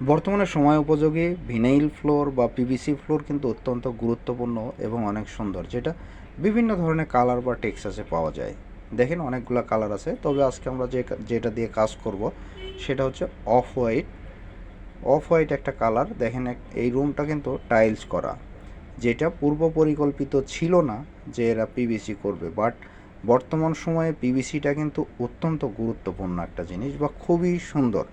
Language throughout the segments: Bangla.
বর্তমানে সময় উপযোগী, ভিনাইল ফ্লোর বা পিভিসি ফ্লোর কিন্তু অত্যন্ত গুরুত্বপূর্ণ এবং অনেক সুন্দর, যেটা বিভিন্ন ধরনের কালার বা টেক্সাসে পাওয়া যায়। দেখেন অনেকগুলো কালার আছে, তবে আজকে আমরা যে যেটা দিয়ে কাজ করব, সেটা হচ্ছে অফ হোয়াইট। অফ হোয়াইট একটা কালার, দেখেন এই রুমটা কিন্তু টাইলস করা, যেটা পূর্ব পরিকল্পিত ছিল না যে এরা পিভিসি করবে, বাট বর্তমান সময়ে পিভিসিটা কিন্তু অত্যন্ত গুরুত্বপূর্ণ একটা জিনিস বা খুবই সুন্দর।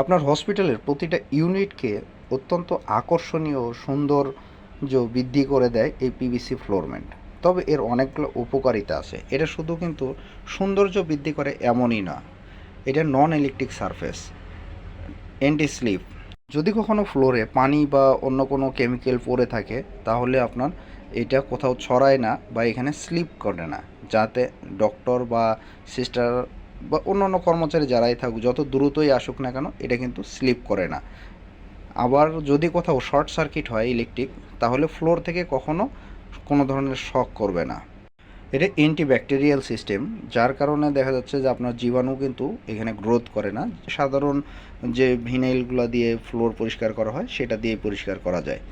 আপনার হসপিটালের প্রতিটা ইউনিটকে অত্যন্ত আকর্ষণীয় ও সৌন্দর্য বৃদ্ধি করে দেয় এই পিভিসি ফ্লোরমেন্ট তবে এর অনেকগুলো উপকারিতা আছে। এটা শুধু কিন্তু সৌন্দর্য বৃদ্ধি করে এমনই না, এটা non electric surface anti slip যদি কখনো ফ্লোরে পানি বা অন্য কোনো কেমিক্যাল পড়ে থাকে, তাহলে আপনার এটা কোথাও ছড়ায় না বা এখানে স্লিপ করে না, যাতে ডক্টর বা সিস্টার বা অন্যান্য কর্মচারী যারাই থাকুক, যত দ্রুতই আসুক না কেন, এটা কিন্তু স্লিপ করে না। আবার যদি কোথাও শর্ট সার্কিট হয় ইলেকট্রিক তাহলে ফ্লোর থেকে কখনো কোনো ধরনের শক করবে না। এটা অ্যান্টিব্যাকটেরিয়াল সিস্টেম যার কারণে দেখা যাচ্ছে যে আপনার জীবাণু কিন্তু এখানে গ্রোথ করে না। সাধারণ যে ভিনাইলগুলো দিয়ে ফ্লোর পরিষ্কার করা হয়, সেটা দিয়ে পরিষ্কার করা যায়।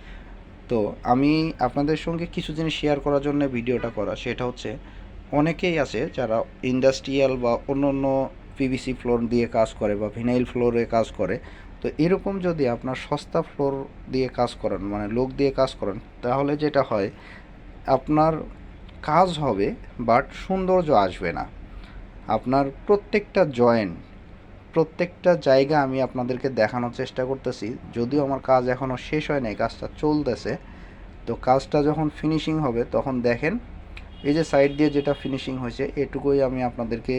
তো আমি আপনাদের সঙ্গে কিছু জিনিস শেয়ার করার জন্য ভিডিওটা করা, সেটা হচ্ছে অনেকেই আছে যারা ইন্ডাস্ট্রিয়াল বা অন্য অন্য পিভিসি ফ্লোর দিয়ে কাজ করে বা ভিনাইল ফ্লোরে কাজ করে। তো এরকম যদি আপনার সস্তা ফ্লোর দিয়ে কাজ করেন মানে লোক দিয়ে কাজ করেন, তাহলে যেটা হয়, আপনার কাজ হবে বাট সৌন্দর্য আসবে না। আপনার প্রত্যেকটা জয়েন্ট প্রত্যেকটা জায়গা আমি আপনাদেরকে দেখানোর চেষ্টা করতেছি। যদিও আমার কাজ এখনও শেষ হয় নাই কাজটা চলতেছে। তো কাজটা যখন ফিনিশিং হবে, তখন দেখেন এই যে সাইড দিয়ে যেটা ফিনিশিং হয়েছে, এটুকুই আমি আপনাদেরকে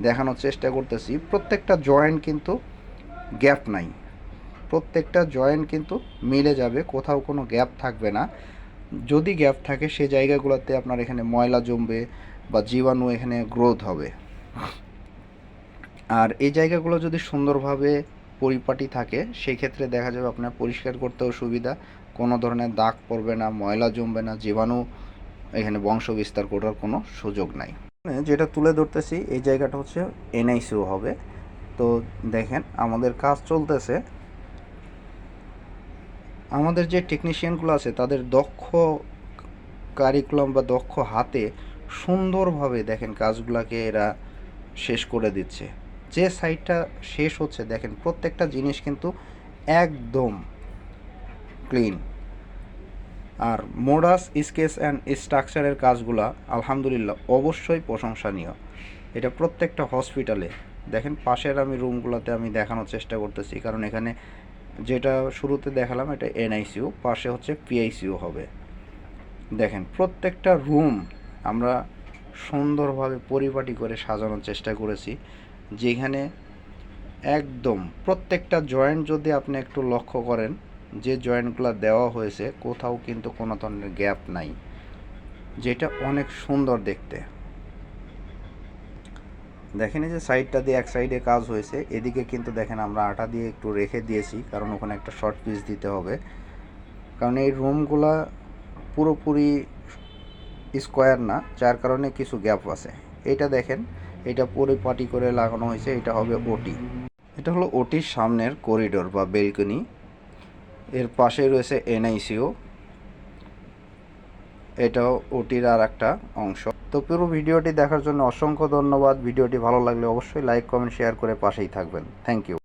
দেখানোর চেষ্টা করতেছি। প্রত্যেকটা জয়েন্ট কিন্তু গ্যাপ নাই। প্রত্যেকটা জয়েন্ট কিন্তু মিলে যাবে, কোথাও কোনো গ্যাপ থাকবে না। যদি গ্যাপ থাকে সেই জায়গাগুলোতে আপনার এখানে ময়লা জমবে বা জীবাণু এখানে গ্রোথ হবে। আর এই জায়গাগুলো যদি সুন্দরভাবে পরিপাটি থাকে সেই ক্ষেত্রে দেখা যাবে আপনার পরিষ্কার করতেও সুবিধা। কোনো ধরনের দাগ পড়বে না, ময়লা জমবে না, জীবাণু এখানে বংশ বিস্তার করার কোনো সুযোগ নাই। যেটা তুলে ধরতেছি, এই জায়গাটা হচ্ছে এনআইসিও হবে। তো দেখেন, আমাদের কাজ চলতেছে। আমাদের যে টেকনিশিয়ানগুলো আছে, তাদের দক্ষ কারিকুলাম বা দক্ষ হাতে সুন্দরভাবে দেখেন কাজগুলোকে এরা শেষ করে দিচ্ছে। যে সাইডটা শেষ হচ্ছে, দেখেন প্রত্যেকটা জিনিস কিন্তু একদম ক্লিন আর মোডাস, স্কেচ অ্যান্ড স্ট্রাকচারের কাজগুলা আলহামদুলিল্লাহ অবশ্যই প্রশংসনীয়। এটা প্রত্যেকটা হসপিটালে। দেখেন, পাশের আমি রুমগুলোতে আমি দেখানোর চেষ্টা করতেছি, কারণ এখানে যেটা শুরুতে দেখালাম, এটা এনআইসিউ, পাশে হচ্ছে পিআইসিউ হবে। দেখেন, প্রত্যেকটা রুম আমরা সুন্দরভাবে পরিপাটি করে সাজানোর চেষ্টা করেছি, যেখানে একদম প্রত্যেকটা জয়েন্ট যদি আপনি একটু লক্ষ্য করেন যে জয়েন্টগুলো দেওয়া হয়েছে, কোথাও কিন্তু কোনো ধরনের গ্যাপ নাই, যেটা অনেক সুন্দর দেখতে। দেখেন যে সাইডটা দিয়ে এক সাইডে কাজ হয়েছে, এদিকে কিন্তু দেখেন আমরা আটা দিয়ে একটু রেখে দিয়েছি, কারণ ওখানে একটা শর্ট পিস দিতে হবে। কারণ এই রুমগুলা পুরোপুরি স্কোয়ার না, যার কারণে কিছু গ্যাপ আছে। এটা দেখেন, এটা পরিপাটি করে লাগানো হয়েছে, এটা হবে ওটি। এটা হলো ওটির সামনের করিডোর বা বেলকনি এর পাশে রয়েছে এনআইসিও। এটাও ওটির আর একটা অংশ। তো পুরো ভিডিওটি দেখার জন্য অসংখ্য ধন্যবাদ। ভিডিওটি ভালো লাগলে অবশ্যই লাইক, কমেন্ট, শেয়ার করে পাশেই থাকবেন। Thank you.